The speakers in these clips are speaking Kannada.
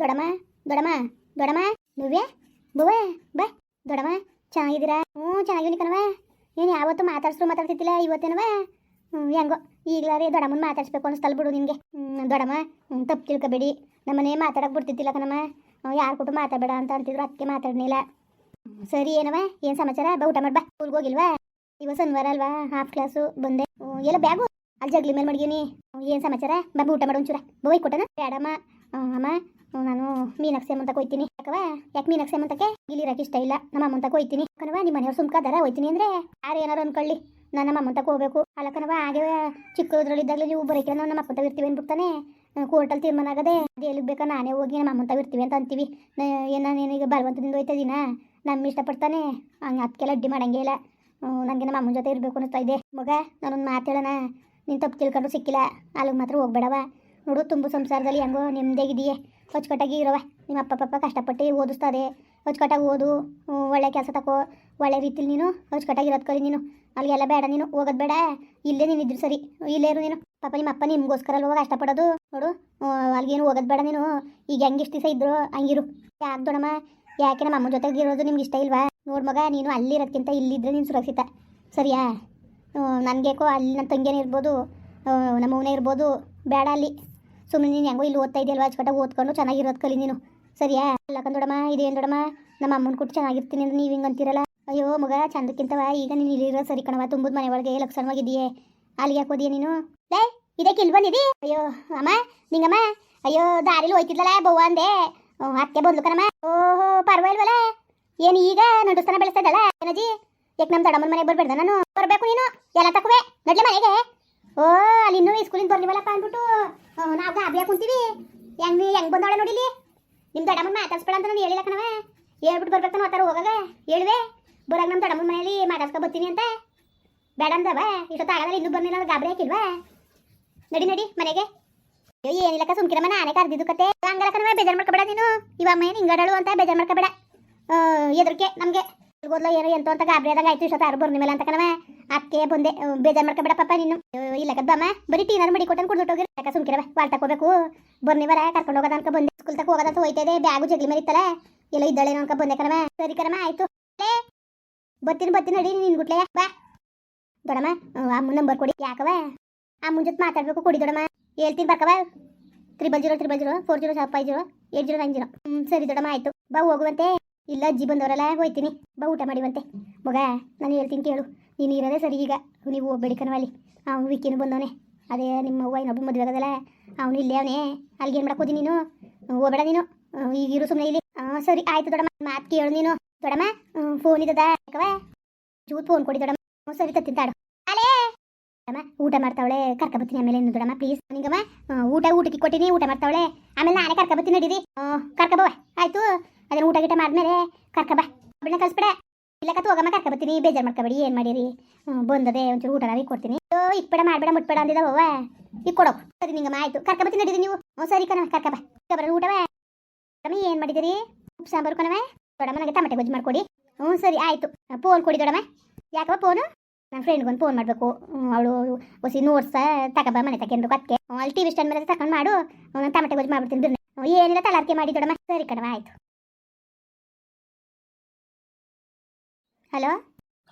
ದೊಡಮ್ಮ ದೊಡಮ್ಮ ದೊಡಮ್ಮ ನುವೆ ಬುವೆ ಬಾ. ದೊಡಮ್ಮ, ಚೆನ್ನಾಗಿದ್ದೀರಾ? ಹ್ಞೂ ಚೆನ್ನಾಗಿವ್ನಿ ಕಣವ ಏನು ಯಾವತ್ತು ಮಾತಾಡ್ಸ್ರು ಮಾತಾಡ್ತಿದ್ದಿಲ್ಲ ಇವತ್ತೇನವ ಹ್ಞೂ, ಹೆಂಗೋ ಈಗಲಾರೇ ದೊಡಮ್ಮನ ಮಾತಾಡಿಸ್ಬೇಕು ಅನಿಸ್ತಲ್ಲ ಬಿಡು ನಿನಗೆ. ದೊಡಮ್ಮ ತಪ್ಪು ತಿಳ್ಕೊಬೇಡಿ. ನಮ್ಮನೆ ಮಾತಾಡಕ್ಕೆ ಬಿಡ್ತಿದ್ದಿಲ್ಲ ಕಣಮ್ಮ. ಯಾರು ಕೊಟ್ಟು ಮಾತಾಡಬೇಡ ಅಂತ ಅಂತಿದ್ರು, ಅದಕ್ಕೆ ಮಾತಾಡಲಿಲ್ಲ ಸರಿ ಏನವ ಏನು ಸಮಾಚಾರ? ಬಾ, ಊಟ ಮಾಡಿ ಬಾ ಸ್ಕೂಲ್ಗೆ ಹೋಗಿಲ್ವಾ? ಇವ ಶನಿವಾರ ಅಲ್ವಾ? ಹಾಫ್ ಕ್ಲಾಸು, ಬಂದೆ. ಎಲ್ಲ ಬ್ಯಾಗು? ಅಲ್ಲಿ ಜಗ್ಲಿ ಮೇಲೆ ಮಡ್ಗೀನಿ. ಏನು ಸಮಾಚಾರ? ಬಾ ಊಟ ಮಾಡೋ ಒಂಚೂರ. ಬೋಯ್ ಕೊಟ್ಟನ? ಬೇಡಮ್ಮ. ಅಮ್ಮ. ನಾನು ಮೀನಾಕ್ಷಿ ಅಮ್ಮಂತ ಕೊಯ್ತೀನಿ ಯಾಕವ ಯಾಕೆ ಮೀನಾಕ್ಷಿ ಅಮ್ಮಂತಕ್ಕೆ ಇಲ್ಲಿ ಇರಕ್ಕೆ ಇಷ್ಟ ಇಲ್ಲ. ನಮ್ಮ ಅಮ್ಮಂತ ಕೊಯ್ತೀನಿ ಕಣವ ನಿಮ್ಮ ಮನೆಯವ್ರು ಸುಮ್ಕಾದಾರ ಹೋಯ್ತೀನಿ ಅಂದ್ರೆ ಯಾರು ಏನಾರು ಅನ್ಕೊಳ್ಳಿ. ನಾನು ನಮ್ಮ ಅಮ್ಮಂತಕ್ಕೆ ಹೋಗ್ಬೇಕು. ಅಲ್ಲ ಕಣವ ಹಾಗೆ ಚಿಕ್ಕದ್ರಲ್ಲಿದ್ದಾಗಲೇ ನೀವು ಬರೋಕೆ ನಾವು ನಮ್ಮ ಅಪ್ಪಂತ ಇರ್ತೀವಿ ಅಂದ್ಬಿಡ್ತಾನೆ ಕೋರ್ಟಲ್ಲಿ ತೀರ್ಮಾನ ಆಗದೆ ಅದು ಎಲ್ಲಿಗೆ ಬೇಕಾ, ನಾನೇ ಹೋಗಿ ನಮ್ಮ ಅಮ್ಮಂತ ಇರ್ತೀವಿ ಅಂತ ಅಂತೀವಿ. ಏನು ಈಗ ಬಲವಂತದಿಂದ ಹೋಯ್ತಾ ಇದೀನ? ನಮ್ಮ ಇಷ್ಟಪಡ್ತಾನೆ ಹಂಗೆ ಅದಕ್ಕೆಲ್ಲ ಅಡ್ಡಿ ಮಾಡಂಗೇ ಇಲ್ಲ. ನನಗೆ ನಮ್ಮ ಅಮ್ಮನ ಜೊತೆ ಇರಬೇಕು ಅನ್ನಿಸ್ತಾ ಇದೆ. ಮಗ, ನಾನೊಂದು ಮಾತು ಹೇಳೋಣ. ನೀನು ತಪ್ಪು ತಿಳ್ಕೊಂಡು ಸಿಕ್ಕಿಲ್ಲ. ಅಲ್ಲಿಗೆ ಮಾತ್ರ ಹೋಗ್ಬೇಡವ ನೋಡು, ತುಂಬ ಸಂಸಾರದಲ್ಲಿ ಹೆಂಗೋ ನಿಮ್ಮದೇಗಿದೆಯೇ ಅಚ್ಚುಕಟ್ಟಾಗಿ ಇರವ. ನಿಮ್ಮ ಅಪ್ಪ ಪಪ್ಪ ಕಷ್ಟಪಟ್ಟು ಓದಿಸ್ತಾರೆ. ಅಚ್ಚುಕಟ್ಟಾಗಿ ಓದು ಒಳ್ಳೆ ಕೆಲಸ ತಗೋ ಒಳ್ಳೆ ರೀತಿಲಿ ನೀನು ಅಚ್ಚುಕಟ್ಟಾಗಿ ಇರೋದು ಕಲಿ ನೀನು. ಅಲ್ಲಿಗೆಲ್ಲ ಬೇಡ ನೀನು ಹೋಗೋದು ಬೇಡ. ಇಲ್ಲೇ ನೀನು ಇದ್ರು ಸರಿ. ಇಲ್ಲೇ ಇರು ನೀನು. ಪಾಪ ನಿಮ್ಮ ಅಪ್ಪ ನಿಮಗೋಸ್ಕರ ಅಲ್ವಾಗ ಕಷ್ಟಪಡೋದು? ನೋಡು ಅಲ್ಲಿಗೇನು ಹೋಗೋದು ಬೇಡ ನೀನು. ಈಗ ಹೆಂಗೆ ಇಷ್ಟು ದಿವಸ ಇದ್ರು ಹಂಗಿರು. ಯಾಕೆ ದೊಡಮ್ಮ? ಯಾಕೆ ನಮ್ಮ ಅಮ್ಮನ ಜೊತೆಗೆ ಇರೋದು ನಿಮ್ಗೆ ಇಷ್ಟ ಇಲ್ವಾ? ನೋಡು ಮಗ ನೀನು ಅಲ್ಲಿ ಇರೋದಕ್ಕಿಂತ ಇಲ್ಲಿದ್ರೆ ನೀನು ಸುರಕ್ಷಿತ. ಸರಿಯಾ? ನನಗೇಕೋ ಅಲ್ಲಿ ನನ್ನ ತಂಗಿಯೇ ಇರ್ಬೋದು ಆ, ನಮ್ಮ ಅವನೇ ಇರ್ಬೋದು. ಬೇಡ ಅಲ್ಲಿ. ಸುಮ್ಮನೆ ನೀನು ಹೆಂಗೋ ಇಲ್ಲಿ ಓದ್ತಾ ಇದೆಯಲ್ವಾ? ಅಚ್ಚುಕಟ್ಟಾಗಿ ಓದ್ಕೊಂಡು ಚೆನ್ನಾಗಿರೋದು ಕಲಿ ನೀನು. ಸರಿಯಾ? ಅಲ್ಲ ಕಂದೊಡಮ್ಮ ಇದೇನು ದೊಡಮ್ಮ ನಮ್ಮ ಅಮ್ಮನ ಕೊಟ್ಟು ಚೆನ್ನಾಗಿರ್ತೀನಿ ಅಂದ್ರೆ ನೀವು ಹಿಂಗೆ ಅಂತೀರಲ್ಲ? ಅಯ್ಯೋ, ಮಗ, ಚಂದಕ್ಕಿಂತವ? ಈಗ ನೀನು ಇಲ್ಲಿರೋ ಸರಿ ಕಣವ ತುಂಬದ ಮನೆ ಒಳಗೆ ಲಕ್ಷಣವಾಗಿದೆಯೇ ಅಲ್ಲಿಗೆ ಯಾಕೆ ಹೋದಿಯ ನೀನು? ಲೇ, ಇದಕ್ಕೆ ಇಲ್ಲಿ ಬಂದಿದಿ? ಅಯ್ಯೋ, ಅಮ್ಮ, ನಿಂಗಮ್ಮ, ಅಯ್ಯೋ, ದಾರಿಲಿ ಹೋಯ್ತಿದ್ಲಲ್ಲ ಬವ್ವ ಅಂದೆ. ಅತ್ತೆ ಬಂದ್ಲು ಕಣಮ್ಮ. ಓಹೋ ಪರವಾಗಿಲ್ವಲ್ಲ ಏನು ಈಗ ನಡುಸ್ತಾನ ಬೆಳೆಸ್ತಾ ಇದ್ದಲ್ಲ ಏನಜಿ ಯಾಕೆ ನಮ್ಮ ಮನೆಗೆ ಬರಬೇಡ್ದ ನಾನು? ಬರಬೇಕು ನೀನು. ಎಲ್ಲ ತಕುವೆ ನಡ್ಲೆ ಮನೆಗೆ. ಓ ಅಲ್ಲಿ ಇನ್ನೂ ಸ್ಕೂಲಿಂದ ಬರ್ಲಿವಲ್ಲಪ್ಪ ಅಂದ್ಬಿಟ್ಟು ನಾವು ಗಾಬರಿಯಾಗಿ ಕುಂತೀವಿ. ಹೆಂಗ್ ಹೆಂಗ್ ಬಂದವಳೆ ನೋಡಿಲಿ ನಿಮ್ಮ ದೊಡ್ಡಮ್ಮನ ಮಾತಾಡ್ಸ್ಬೇಡ ಅಂತ ನಾನು ಹೇಳಿಲ್ಲ ಕಣವ ಹೇಳ್ಬಿಟ್ಟು ಬರ್ಬೇಕನ ಆತರ ಹೋಗಾಗ. ಹೇಳುವೆ, ಬರಾಗ ನಮ್ಮ ದೊಡ್ಡಮ್ಮನ ಮನೇಲಿ ಮಾತಾಡ್ಸ್ಕೊ ಬರ್ತೀನಿ ಅಂತ. ಬೇಡ ಅಂದವ, ಇಷ್ಟೊತ್ತು ಆಗಲ್ಲ ಇನ್ನೂ ಬಂದಿಲ್ಲ ಗಾಬರಿ ಹಾಕಿಲ್ವಾ? ನಡಿ ನಡಿ ಮನೆಗೆ. ಅಯ್ಯೋ, ಏನಿಲ್ಲಕ್ಕ, ಸುಮ್ಕಿರಮ್ಮ, ನಾನೇ ಕರ್ದಿದ್ದು ಕತೆ. ಹಂಗಲ್ಲ ಕಣವ ಬೇಜಾರು ಮಾಡ್ಕೋಬೇಡ ನೀನು. ಇವ ಅಮ್ಮ ಏನು ಹಿಂಗಡಳು ಅಂತ ಬೇಜಾರು ಮಾಡ್ಕೋಬೇಡ. ಎದ್ರಕ್ಕೆ ನಮಗೆ. ಗೊಲ್ಲ ಏನೋ ಎಂತ ಅಂತ ಗಾಬರಿ ಆದಾಗ ಆಯ್ತು, ಇಷ್ಟೊತ್ತು ಯಾರು ಬರ್ನಿ ಮೇಲೆ ಅಂತ ಕಣವ ಅದಕ್ಕೆ ಬಂದೆ ಬೇಜಾರ್ ಮಾಡ್ಕೊಬೇಡ ಪಾಪ ನೀನು. ಇಲ್ಲ ಕದ್ದಮ್ಮ ಬರೀ ಟೀನಾರು ಮಡಿ ಕೊಟ್ಟನ್ ಹೋಗಿರ ಯಾಕ ಸುಮ್ಕಿರವ ವಾಲ್ ತಕೋಬೇಕು ಬರ್ನಿವರ ಕರ್ಕೊಂಡು ಹೋಗೋದ ಅನ್ಕೊ ಬಂದೆ. ಸ್ಕೂಲ್ ತಕ ಹೋಗೋದಂತ ಹೋಯ್ತಾ ಬ್ಯಾಗು ಜಗ್ಲಿ ಮೇಲೆ ಇತ್ತಲ್ಲ, ಎಲ್ಲ ಇದ್ದಾಳೆ ಅನ್ಕ ಬಂದೆ ಕಣವ ಸರಿ ಕರಮ ಆಯ್ತು. ಬರ್ತೀನಿ ಬರ್ತೀನಿ ನಡಿ, ನಿನ್ ಗುಟ್ಲೆ. ಬಾ. ದೊಡಮ್ಮ ಅಮ್ಮನ ನಂಬರ್ ಕೊಡಿ. ಯಾಕವ ಅಮ್ಮನ ಜೊತೆ ಮಾತಾಡ್ಬೇಕು, ಕೊಡಿ ದೊಡಮ್ಮ ಹೇಳ್ತೀನಿ ಬರ್ಕವ triple zero triple zero four zero five zero eight zero nine zero ಹ್ಞೂ ಸರಿ ದೊಡಮ್ಮ ಆಯ್ತು. ಬಾ, ಹೋಗುವಂತೆ. ಇಲ್ಲ, ಅಜ್ಜಿ ಬಂದವರಲ್ಲ, ಹೋಯ್ತೀನಿ. ಬಾ, ಊಟ ಮಾಡಿವಂತೆ. ಮಗ, ನಾನು ಹೇಳ್ತೀನಿ ಕೇಳು. ನೀನು ಇರೋದೇ ಸರಿ ಈಗ. ನೀವು ಹೋಗ್ಬೇಡಿ ಕಣವಲ್ಲಿ ಅವ್ನು ವಿಕ್ಕಿನೂ ಬಂದವನೆ. ಅದೇ ನಿಮ್ಮ ಅವ್ವ ಇನ್ನೊಬ್ಬ ಮದುವೆ ಆಗೋದಲ್ಲ. ಅವನು ಇಲ್ಲೇ ಅವನೇ. ಅಲ್ಲಿಗೆ ಏನು ಮಾಡಕ್ಕೋದಿ ನೀನು? ಹೋಗ್ಬೇಡ ನೀನು. ಈಗ ಇರು ಸುಮ್ಮನೆ ಇಲ್ಲಿ. ಹಾಂ, ಸರಿ, ಆಯ್ತು ದೊಡ್ಡಮ್ಮ. ಮಾತು ಕೇಳು ನೀನು. ದೊಡ್ಡಮ್ಮ ಫೋನ್ ಇದ್ದದ? ಯಾಕವ ಜೂತ್ ಫೋನ್ ಕೊಡಿ ದೊಡ್ಡಮ್ಮ. ಸರಿ ತತ್ತಿದ್ದಾಡು ಅಲೇ! ದೊಡಮ್ಮ ಊಟ ಮಾಡ್ತಾವಳೆ. ಕರ್ಕ ಬರ್ತೀನಿ ಆಮೇಲೆ ಇನ್ನು ದೊಡ್ಡಮ್ಮ. ಪ್ಲೀಸ್ ನಿಂಗಮ್ಮ ಊಟ, ಊಟಕ್ಕೆ ಕೊಟ್ಟಿನಿ, ಊಟ ಮಾಡ್ತಾವಳೆ. ಆಮೇಲೆ ನಾನೇ ಕರ್ಕ ಬರ್ತೀನಿ, ನಡೀರಿ. ಹ್ಞೂ ಕರ್ಕ ಬವ ಆಯ್ತು. ಅದನ್ನ ಊಟ, ಗೀಟ ಮಾಡಿದ್ಮೇಲೆ ಕರ್ಕ ಬಾ. ಒಬ್ಬಳನ್ನ ಕಳಿಸ್ಬೇಡ. ಇಲ್ಲಕತ್ತು ಹೋಗಮ್ಮ ಕರ್ಕ ಬರ್ತೀನಿ ಬೇಜಾರು ಮಾಡ್ಕೊಬೇಡಿ, ಏನು ಮಾಡಿರಿ? ಬಂದದೆ, ಒಂಚೂರು ಊಟ ನಾನು ಕೊಡ್ತೀನಿ. ಓ ಇಕ್ಬೇಡ ಮಾಡಬೇಡ, ಮುಟ್ಬೇಡ ಅಂದಿದ್ದಾವ ಈಗ ಕೊಡೋಕು ಸರಿ ನಿಂಗಮ್ಮ ಆಯ್ತು. ಕರ್ಕ ಬರ್ತೀನಿ ನಡೀರಿ ನೀವು. ಹ್ಞೂ ಸರಿ ಕಣ, ಕರ್ಕ ಬಾ. ಈಗ ಬರೋಣ ಊಟವೇ. ಕಮ್ಮಿ ಏನು ಮಾಡಿದಿರಿ? ಉಪ್ಪು ಸಾಂಬಾರು ಕಣವೆ ದೊಡಮ್ಮ ನನಗೆ ಟಮಟೆ ಗೊಜ್ಜು ಮಾಡ್ಕೊಡಿ. ಹ್ಞೂ ಸರಿ, ಆಯಿತು. ಫೋನ್ ಕೊಡಿ ದೊಡಮ್ಮ ಯಾಕಪ್ಪ ಫೋನು ನನ್ನ ಫ್ರೆಂಡ್ಗೊಂದು ಫೋನ್ ಮಾಡಬೇಕು. ಅವಳು ಹೊಸಿ ನೋಡ್ಸ ತಗೊಬ ಮನೆ ತಗೊಂಡ್ಬೇಕು ಅದಕ್ಕೆ ಅಲ್ಲಿ ಟಿ ವಿ ಸ್ಟ್ಯಾಂಡ್ ಮೇಲೆ ತಗೊಂಡು ಮಾಡು. ನಾನು ಟಮಟೆ ಗೊಜ್ಜು ಮಾಡ್ಬಿಡ್ತೀನಿ ಏನಿಲ್ಲ, ತಲಾರ್ಕೆ ಮಾಡಿ ದೊಡಮ್ಮ ಸರಿ ಕಣವ ಆಯಿತು. ಹಲೋ?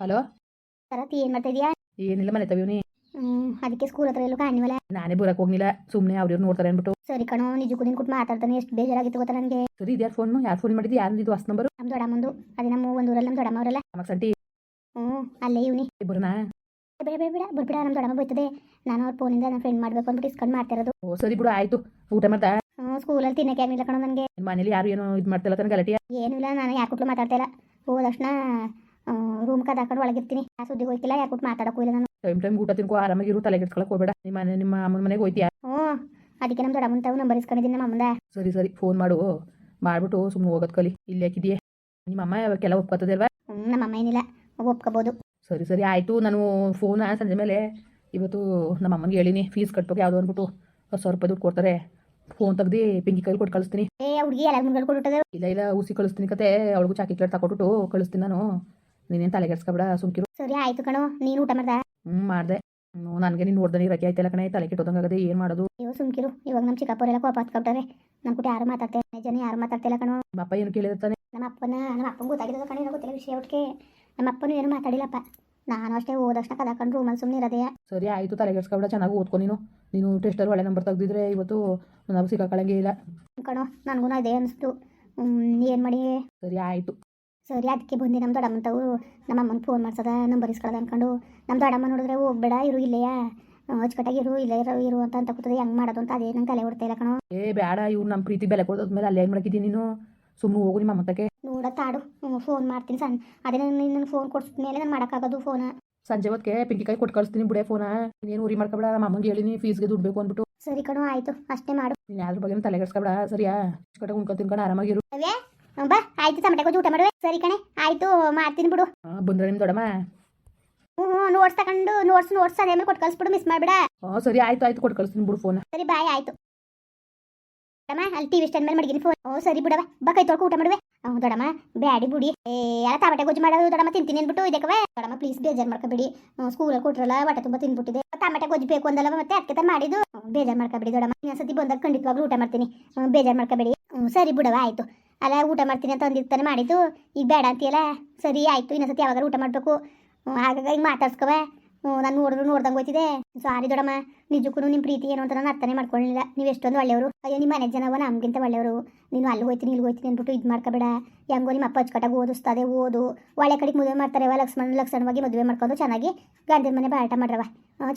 ಹಲೋ? ಸರತಿ ಏನು ಮಾಡ್ತಾ ಇದೀಯಾ ಏನಿಲ್ಲ ಮನೆ ತವೀವ್ನಿ ಹ್ಮ್ ಅದಕ್ಕೆ ಸ್ಕೂಲ್ ಹತ್ರ ಎಲ್ಲೂ ಕಾಣಿವಲ್ಲ ನಾನೇ ಬರಕ್ ಹೋಗ್ಲಿಲ್ಲ ಸುಮ್ಮನೆ ಅವ್ರು ನೋಡ್ತಾರೆ ಅಂದ್ಬಿಟ್ಟು. ಸರಿ ಕಣೋ ನಿಜಕ್ಕೂ ನಿನ್ ಕೊಟ್ಟು ಮಾತಾಡ್ತಾನೆ ಎಷ್ಟು ಬೇಜಾರಾಗಿತ್ತು ಗೊತ್ತಾ ನನಗೆ ಸರಿ ಇದ್ಯಾರ ಫೋನ್ ಯಾರು ಫೋನ್ ಮಾಡಿದ್ದು ಯಾರು ಇದು ಹೊಸ ನಂಬರು ನಮ್ಮ ದೊಡ್ಡಮ್ಮಂದು ಅದೇ ನಮ್ಮ ಒಂದು ಊರಲ್ಲಿ ನಮ್ಮ ದೊಡ್ಡಮ್ಮ ಅವರಲ್ಲ. ನಮಗೆ ಸಂಟಿ. ಹ್ಞೂ ಅಲ್ಲೇ ಇವ್ನಿ. ಇಬ್ಬರನಾ ಬೇಡ ಬೇಡ ಬೇಡ ಬರ್ಬಿಡ ನಮ್ಮ ದೊಡ್ಡಮ್ಮ ಬರ್ತದೆ ನಾನು ಅವ್ರ ಫೋನಿಂದ ನನ್ನ ಫ್ರೆಂಡ್ ಮಾಡಬೇಕು ಅಂದ್ಬಿಟ್ಟು ಇಸ್ಕೊಂಡು ಮಾಡ್ತಿರೋದು. ಓ ಸರಿ ಬಿಡು ಆಯ್ತು. ಊಟ ಮಾಡ್ತಾ? ಹ್ಞೂ ಸ್ಕೂಲಲ್ಲಿ ತಿನ್ನಕ್ಕೆ ಆಗಲಿಲ್ಲ ಕಣೋ ನನಗೆ ನಿನ್ ಮನೇಲಿ ಯಾರು ಏನೋ ಇದು ಮಾಡ್ತಿಲ್ಲ ತನಕ ಗಲಾಟೆ ಏನಿಲ್ಲ ಇಲ್ಲ ನಾನು ಯಾಕೆ ಕುಟ್ಲು ಮಾತಾಡ್ತಾ ಇಲ್ಲ. ಹೋದ ತಕ್ಷಣ ರೂಮ್ ಕದ ಹಾಕೊಂಡು ಒಳಗಿರ್ತೀನಿ. ಆ ಸುದ್ದಿ ಹೋಯ್ತಿಲ್ಲ ಯಾಕೆ ಕೊಟ್ಟು ಮಾತಾಡಕ್ಕೂ ಇಲ್ಲ ನಾನು. ಟೈಮ್ ಟೈಮ್ ಊಟ ತಿನ್ಕೋ ಆರಾಮಾಗಿ ಇರು ತಲೆ ಕೆಡ್ಸ್ಕೊಳಕ್ ಹೋಗ್ಬೇಡ. ನಿಮ್ಮ ಮನೆ ನಿಮ್ಮ ಅಮ್ಮನ ಮನೆಗೆ ಹೋಯ್ತೀಯಾ? ಹ್ಞೂ ಅದಕ್ಕೆ ನಮ್ಮ ದೊಡ್ಡ ತಾವು ನಂಬರ್ ಇಸ್ಕೊಂಡಿದ್ದೀನಿ ನಮ್ಮ ಅಮ್ಮಂದ. ಸರಿ ಸರಿ ಫೋನ್ ಮಾಡು. ಮಾಡ್ಬಿಟ್ಟು ಸುಮ್ಮನೆ ಹೋಗೋದ್ ಕಲಿ. ಇಲ್ಲಿ ಹಾಕಿದೀಯ? ನಿಮ್ಮ ಅಮ್ಮ ಕೆಲ ಒಪ್ಕೋತದೆ ಅಲ್ವಾ ಹ್ಞೂ ನಮ್ಮ ಅಮ್ಮ ಏನಿಲ್ಲ ಒಪ್ಕೋಬೋದು. ಸರಿ ಸರಿ ಆಯಿತು. ನಾನು ಫೋನ್ ಸಂಜೆ ಮೇಲೆ ಇವತ್ತು ನಮ್ಮ ಅಮ್ಮನಿಗೆ ಹೇಳಿನಿ. ಫೀಸ್ ಕಟ್ಬೇಕು ಯಾವುದೋ ಅಂದ್ಬಿಟ್ಟು. ಹತ್ತು ಸಾವಿರ ರೂಪಾಯಿ ದುಡ್ಡು ಕೊಡ್ತಾರೆ. ಫೋನ್ ತೆಗ್ದು ಪಿಂಕಿ ಕೈಲಿ ಕೊಟ್ಟು ಕಳಿಸ್ತೀನಿ. ಏ ಹುಡುಗಿ ಎಲ್ಲ ಮುಂದೆ ಕೊಟ್ಬಿಟ್ಟದೆ ಇಲ್ಲ ಇಲ್ಲ ಉಸಿ ಕಳಿಸ್ತೀನಿ ಕತೆ. ಅವಳಿಗೂ ಚಾಕಿ ತಗೊಟ್ಟು ಕಳಿಸ್ತೀನಿ ನಾನು. ನೀನೇನು ತಲೆಗೆಡ್ಸ್ಕೊಬೇಡ ಸುಮ್ಕಿರು. ಸರಿ ಆಯ್ತು ಕಣೋ ನೀನು ಊಟ ಮಾಡ್ದ? ಹ್ಞೂ ಮಾಡಿದೆ. ನನಗೆ ನೀನು ನೋಡ್ದೆ ನೀರು ಆಯ್ತಲ್ಲ ಕಣೆ ತಲೆ ಕೆಟ್ಟೋದಂಗಾಗದೆ ಏನು ಮಾಡೋದು? ಇವ ಸುಮ್ಕಿರು ಇವಾಗ ನಮ್ಮ ಚಿಕ್ಕಪ್ಪರೆಲ್ಲ ಕೋಪ ಹತ್ಕೊಬಿಟ್ಟಾರೆ ನಮ್ಮ ಕುಟ ಯಾರು ಮಾತಾಡ್ತಾರೆ ಜನ ಯಾರು ಮಾತಾಡ್ತಿಲ್ಲ ಕಣೋ? ನಿಮ್ಮ ಅಪ್ಪ ಏನು ಕೇಳಿರ್ತಾನೆ ನಮ್ಮ ಅಪ್ಪನ ನಮ್ಮ ಅಪ್ಪನ ಗೊತ್ತಾಗಿರೋದು ಕಣೆ ಏನೋ ಗೊತ್ತಿಲ್ಲ ವಿಷಯ ಒಟ್ಟಿಗೆ ನಮ್ಮ ಅಪ್ಪನೂ ಏನು ಮಾತಾಡಿಲ್ಲಪ್ಪ. ನಾನು ಅಷ್ಟೇ ಓದಷ್ಟೇ ಕದಾಕೊಂಡು ರೂಮಲ್ಲಿ ಸುಮ್ಮನೆ ಇರೋದೇ. ಸರಿ ಆಯಿತು ತಲೆಗೆಡ್ಸ್ಕೊಬೇಡ ಚೆನ್ನಾಗಿ ಓದ್ಕೊ ನೀನು. ನೀನು ಟೆಸ್ಟಲ್ಲಿ ಒಳ್ಳೆ ನಂಬರ್ ತೆಗ್ದಿದ್ರೆ ಇವತ್ತು ನಾವು ಸಿಕ್ಕಾಕೊಳ್ಳಂಗೆ ಇಲ್ಲ. ಕಣೋ ನನಗೂ ಅದೇ ಅನಿಸ್ತು. ಏನು ಮಾಡಿ ಸರಿ ಆಯಿತು. ಸರಿ ಅದಕ್ಕೆ ಬಂದು. ನಮ್ಮ ದೊಡ್ಡಮ್ಮಂತವ್ರು ನಮ್ಮ ಅಮ್ಮನ ಫೋನ್ ಮಾಡ್ಸದ ನಂಬರ್ ಇಸ್ಕೊಳ್ಳೋದು ಅಂದ್ಕೊಂಡು ನಮ್ಮ ದೊಡ್ಡಮ್ಮ ನೋಡಿದ್ರೆ ಹೋಗ್ಬೇಡ ಇರು ಇಲ್ಲೆಯಾ? ಅಚ್ಚುಕಟ್ಟಾಗಿ ಇರು ಇಲ್ಲೇ ಇರೋ ಇರು ಅಂತ ಅಂತ ಕೂತದೆ ಹೆಂಗೆ ಮಾಡೋದು ಅಂತ ಅದೇ ನಂಗೆ ತಲೆ ಹೊಡ್ತಾ ಇಲ್ಲ ಕಣೋ. ಏ ಬೇಡ ಇವ್ರು ನಮ್ಮ ಪ್ರೀತಿ ಬೆಲೆ ಕೊಡೋದ್ಮೇಲೆ ಅಲ್ಲಿ ಹೆಂಗೆ ಮಾಡಕ್ಕಿದ್ದೀನಿ ನೀನು? ಸುಮ್ಮನೆ ಹೋಗು ನಿಮ್ಮ ಅಮ್ಮತ್ತಕ್ಕೆ ನೋಡ ತಾಡು. ಫೋನ್ ಮಾಡ್ತೀನಿ ಸಣ್ಣ. ಅದೇ ನಿನ್ನ ಫೋನ್ ಕೊಡ್ಸಿದ ಮೇಲೆ ನಾನು ಮಾಡೋಕ್ಕಾಗೋದು ಫೋನ ಸಂಜೆ ಹೊತ್ತಿಗೆ ಪಿಂಕಿಕಾಯಿ ಕೊಟ್ಟು ಕಳಿಸ್ತೀನಿ ಬಿಡೇ ಫೋನ ನೀನು ಉರಿ ಮಾಡ್ಕೊಬೇಡ ನಮ್ಮ ಅಮ್ಮಂಗೆ ಹೇಳಿನಿ ಫೀಸ್ಗೆ ದುಡ್ಡು ಬೇಕು ಅಂದ್ಬಿಟ್ಟು. ಸರಿ ಕಣೋ ಆಯಿತು. ಅಷ್ಟೇ ಮಾಡು. ನೀನು ಯಾವ್ದ್ರ ಬಗ್ಗೆ ತಲೆಗೆಡ್ಸ್ಕೊಬೇಡ ಸರಿಯಾ? ಕಡೆ ಉಣ್ಕೊಂಡು ತಿನ್ಕೊಂಡು ಆರಾಮಾಗಿರು ಬಾ. ಆಯ್ತು ಟಮಟೆ ಗೊಜ್ಜು ಊಟ ಮಾಡುವೆ. ಸರಿ ಕಣೆ. ಆಯ್ತು ಮಾಡ್ತೀನಿ ಬಿಡು. ಬಂದ್ರೆ ನಿಮ್ಮ ದೊಡ್ಡಮ್ಮ? ಹ್ಞೂ ಹ್ಞೂ ನೋಟ್ಸ್ ತಗೊಂಡು ನೋಟ್ಸ್ ನೋಟ್ಸ್ ಅದೇ ಮೇಲೆ ಕೊಟ್ಟು ಕಳಿಸ್ಬಿಡು ಮಿಸ್ ಮಾಡಬೇಡ. ಹಾಂ ಸರಿ ಆಯ್ತು ಆಯ್ತು ಕೊಟ್ಟು ಕಳಿಸ್ತೀನಿ ಬಿಡು ಫೋನ್ ಸರಿ ಬಾಯ್ ಆಯ್ತು. ದೊಡಮ್ಮ ಅಲ್ಲಿ ಟಿವಿ ಸ್ಟ್ಯಾಂಡ್ ಮೇಲೆ ಮಡಗಿನಿ ಫೋನ್ ಓ ಸರಿ ಬಿಡವ ಬಾ ಕೈ ತೊಳ್ಕೊ ಊಟ ಮಾಡುವೆ. ಹ್ಞೂ ದೊಡಮ್ಮ ಬ್ಯಾಡಿ ಬುಡಿ. ಏ ಎಲ್ಲ ಟಮಾಟೆ ಗೊಜ್ಜು ಮಾಡೋದು? ದೊಡಮ್ಮ ತಿಂತೀನಿ ಅಂದ್ಬಿಟ್ಟು ಇದಕ್ಕವೆ. ದೊಡಮ್ಮ ಪ್ಲೀಸ್ ಬೇಜಾರು ಮಾಡ್ಕೊಬೇಡಿ. ಸ್ಕೂಲಲ್ಲಿ ಕೊಟ್ರಲ್ಲ ಹೊಟ್ಟೆ ತುಂಬ ತಿಂದ್ಬಿಟ್ಟಿದೆ. ಟಮಟೆ ಗೊಜ್ಜು ಬೇಕು ಅಂದಲ್ಲ ಮತ್ತೆ ಅದಕ್ಕೆ ತಾನು ಮಾಡಿದ್ದು. ಬೇಜಾರು ಮಾಡ್ಕೊಬೇಡಿ ದೊಡಮ್ಮ ಇನ್ನೊಂದ್ಸತಿ ಬಂದಾಗ ಖಂಡಿತವಾಗ್ಲೂ ಊಟ ಮಾಡ್ತೀನಿ. ಬೇಜಾರು ಮಾಡ್ಕೊಬೇಡಿ. ಹ್ಞೂ ಸರಿ ಬಿಡವ ಆಯಿತು. ಅಲ್ಲ, ಊಟ ಮಾಡ್ತೀನಿ ಅಂತ ಅಂದಿರ್ತಾನೆ ಮಾಡಿದ್ದು. ಈಗ ಬೇಡ ಅಂತೀಯಲ್ಲ? ಸರಿ, ಆಯಿತು. ಇನ್ನೊಂದ್ಸತಿ ಯಾವಾಗಾರು ಊಟ ಮಾಡಬೇಕು. ಹಾಗಾಗಿ ಹಿಂಗೆ ಮಾತಾಡ್ಸ್ಕವ ನಾನು ನೋಡಿದ್ರು ನೋಡ್ದಂಗೆ ಹೋಯ್ತಿದೆ. ಸಾರಿ ದೊಡಮ್ಮ. ನಿಜಕ್ಕೂ ನಿಮ್ಮ ಪ್ರೀತಿ ಏನು ಅಂತ ನಾನು ಅರ್ಥನೇ ಮಾಡ್ಕೊಳ್ಳಿಲ್ಲ ನೀವು ಎಷ್ಟೊಂದು ಒಳ್ಳೆಯವರು. ಅಯ್ಯೋ ನಿಮ್ಮ ಮನೆ ಜನವ ನಮಗಿಂತ ಒಳ್ಳೆಯವರು. ನೀನು ಅಲ್ಲಿ ಹೋಯ್ತೀನಿ, ಇಲ್ಲಿ ಹೋಯ್ತೀನಿ ಅಂದ್ಬಿಟ್ಟು ಇದು ಮಾಡ್ಕೋಬೇಡ. ಹೆಂಗೋ ನಿಮ್ಮ ಅಪ್ಪ ಅಚ್ಚುಕಟ್ಟಾಗಿ ಓದಿಸ್ತದೆ, ಓದು. ಒಳ್ಳೆ ಕಡೆಗೆ ಮದುವೆ ಮಾಡ್ತಾರವ ಲಕ್ಷ್ಮಣ ಲಕ್ಷಣವಾಗಿ ಮದುವೆ ಮಾಡ್ಕೊಂಡು ಚೆನ್ನಾಗಿ ಗಂಡನ ಮನೆ ಬಾಟ ಮಾಡ್ರವ.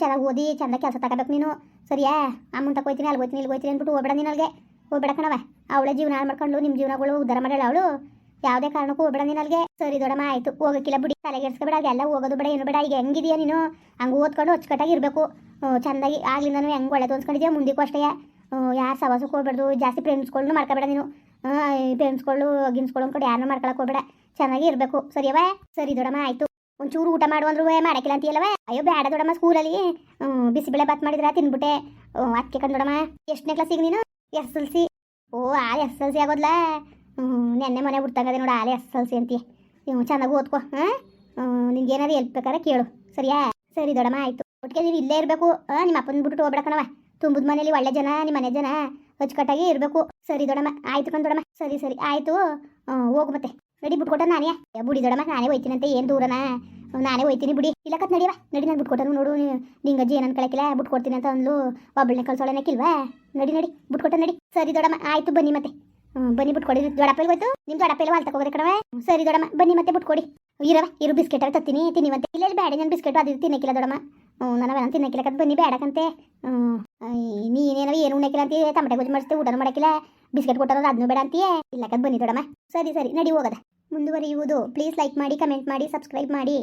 ಚೆನ್ನಾಗಿ ಓದಿ ಚೆಂದ ಕೆಲಸ ತಗೋಬೇಕು ನೀನು. ಸರಿಯಾ? ಅಮ್ಮನ ತಗೋಯ್ತೀನಿ ಅಲ್ಲಿ ಹೋಯ್ತೀನಿ ಇಲ್ಲಿ ಹೋಯ್ತೀನಿ ಅಂದ್ಬಿಟ್ಟು ಹೋಗ್ಬೇಡ ನೀನು ಅಲ್ಲಿಗೆ ಹೋಗ್ಬೇಡ ಅವಳ ಜೀವನ ಹಾಳು ಮಾಡ್ಕೊಂಡು ನಿಮ್ಮ ಜೀವನಗಳು ಉದ್ದಾರ ಮಾಡಲ್ಲ ಅವಳು. ಯಾವುದೇ ಕಾರಣಕ್ಕೂ ಹೋಗ್ಬೇಡ ನೀನು ಅಲ್ಲಿಗೆ. ಸರಿ ದೊಡಮ್ಮ ಆಯಿತು. ಹೋಗಕ್ಕಿಲ್ಲ ಬಿಡಿ. ತಲೆಗೆಡ್ಸ್ಕೊಬೇಡ ಅದೆಲ್ಲ ಹೋಗೋದು ಬೇಡ, ಏನು ಬೇಡ. ಈಗ ಹೆಂಗಿದೆಯಾ ನೀನು? ಹಂಗೆ ಓದ್ಕೊಂಡು ಅಚ್ಚುಕಟ್ಟಾಗಿ ಇರಬೇಕು. ಚೆಂದಾಗಿ ಆಗ್ಲಿಂದನೂ ಹೆಂಗೆ ಒಳ್ಳೆದು ಅನ್ಸ್ಕೊಂಡಿದ್ಯಾ? ಮುಂದಕ್ಕೂ ಅಷ್ಟೇ. ಯಾರು ಸವಾಸಕ್ಕೆ ಹೋಗ್ಬಾರ್ದು. ಜಾಸ್ತಿ ಫ್ರೆಂಡ್ಸ್ಗಳ್ನು ಮಾಡ್ಕೋಬೇಡ ನೀನು. ಫ್ರೆಂಡ್ಸ್ಗಳು ಗಿನ್ಸ್ಕೊಳ್ಳೋ ಅಂದ್ಕೊಂಡು ಯಾರನ್ನೂ ಮಾಡ್ಕೊಳಕ್ಕೆ ಹೋಗ್ಬೇಡ. ಚೆನ್ನಾಗಿ ಇರಬೇಕು. ಸರಿಯವ ಸರಿ ದೊಡಮ್ಮ ಆಯಿತು. ಒಂಚೂರು ಊಟ ಮಾಡು ಅಂದ್ರೂ ಮಾಡಕ್ಕಿಲ್ಲ ಅಂತೀಯಲ್ಲವ ಅಯ್ಯೋ ಬೇಡ ದೊಡಮ್ಮ ಸ್ಕೂಲಲ್ಲಿ. ಬಿಸಿಬೇಳೆ ಬಾತ್ ಮಾಡಿದ್ರೆ ತಿನ್ಬಿಟ್ಟೆ. ಅದಕ್ಕೆ ಕಣ್ ದೊಡಮ್ಮ ಎಷ್ಟನೇ ಕ್ಲಾಸಿಗೆ ನೀನು? S L C. ಓ ಆ ಎಸ್ ಎಲ್ ಸಿ ಆಗೋದ್ಲಾ? ನೆನ್ನೆ ಮನೆ ಬಿಡ್ತಂಗದೆ ನೋಡು ಆಲೆ ಎಸ್ ಎಲ್ ಸಿ ಅಂತೀಯ. ನೀವು ಚೆನ್ನಾಗಿ ಓದ್ಕೊ, ಹಾಂ? ನಿನ್ಗೆ ಏನಾದ್ರು ಹೆಲ್ಪ್ ಬೇಕಾದ್ರೆ ಕೇಳು, ಸರಿಯಾ? ಸರಿ ದೊಡಮ್ಮ ಆಯಿತು. ಒಟ್ಟಿಗೆ ನೀವು ಇಲ್ಲೇ ಇರಬೇಕು. ನಿಮ್ಮ ಅಪ್ಪನ ಬಿಟ್ಟು ಹೋಗ್ಬೇಡ ಕಣವ ತುಂಬದ ಮನೇಲಿ ಒಳ್ಳೆ ಜನ, ನಿಮ್ಮ ಮನೆ ಜನ, ಅಚ್ಚುಕಟ್ಟಾಗಿ ಇರಬೇಕು. ಸರಿ ದೊಡಮ್ಮ ಆಯ್ತು ಕಣ್ ದೊಡಮ್ಮ ಸರಿ ಸರಿ, ಆಯಿತು. ಹೋಗು ಮತ್ತೆ. ರೆಡಿ ಬಿಟ್ಕೊಟ್ಟ ನಾನೇ ಬುಡಿ ದೊಡಮ್ಮ ನಾನೇ ಹೋಯ್ತೀನಂತೆ, ಏನು ದೂರನಾ? ನಾನೇ ಹೋಯ್ತೀನಿ ಬಿಡಿ. ಇಲ್ಲ, ಕತ್ ನಡಿಯವ ನಡಿ, ನಾನು ಬಿಟ್ಕೊಟ್ಟನು ನೋಡು. ನಿಂಗೆ ಅಜ್ಜಿ ಏನನ್ ಕಳಕಿಲ್ಲ, ಬಿಟ್ಕೊಡ್ತೀನಿ ಅಂತ ಅಂದ್ಲು. ಒಬ್ಬಳನ್ನ ಕಳ್ಸೋಳನಕ್ಕಿಲ್ವಾ ನಡಿ ನಡಿ ಬಿಟ್ಕೊಟ್ಟ ನಡಿ. ಸರಿ ದೊಡಮ್ಮ ಆಯ್ತು, ಬನ್ನಿ ಮತ್ತೆ. ಬನ್ನಿ, ಬಿಟ್ಕೊಡಿ. ದೊಡ್ಡಪ್ಪಲ್ಲಿ ಹೋಯ್ತು? ನಿಮ್ಮ ದೊಡ್ಡಪ್ಪಲ್ಲಿ ವಾಲ್ ತಗೋದ್ರೆ ಕಣವ ಸರಿ ದೊಡಮ್ಮ ಬನ್ನಿ ಮತ್ತೆ ಬಿಟ್ಕೊಡಿ. ಇರವ ಇರು ಬಿಸ್ಕೆಟ್ ಅವ ತತ್ತೀನಿ ತಿನ್ನಿವಂತೆ ಇಲ್ಲ ಬೇಡ ನಾನು ಬಿಸ್ಕೆಟ್ ಅದು ತಿನ್ನಕ್ಕಿಲ್ಲ ದೊಡಮ್ಮ ಹ್ಞೂ ನಾನು ತಿನ್ನಕ್ಕಿಲ್ಲ ಬನ್ನಿ ಬೇಡಕಂತೆ ನೀನೇನವ ಏನು ಉಣ್ಣಕ್ಕಿಲ್ಲ ಅಂತ ತಮಟೆ ಗೊಜ್ಜು ಮಾಡಿಸ್ತೀವಿ ಊಟನೂ ಮಾಡಕ್ಕಿಲ್ಲ, ಬಿಸ್ಕೆಟ್ ಕೊಟ್ಟರೋದು ಅದನ್ನು ಬೇಡ ಅಂತೀಯೇ. ಇಲ್ಲ ಕತ್, ಬನ್ನಿ ದೊಡಮ್ಮ ಸರಿ ಸರಿ, ನಡಿ, ಹೋಗದ. ಮುಂದುವರಿಯುವುದು. ಪ್ಲೀಸ್ ಲೈಕ್ ಮಾಡಿ ಕಮೆಂಟ್ ಮಾಡಿ ಸಬ್ಸ್ಕ್ರೈಬ್ ಮಾಡಿ.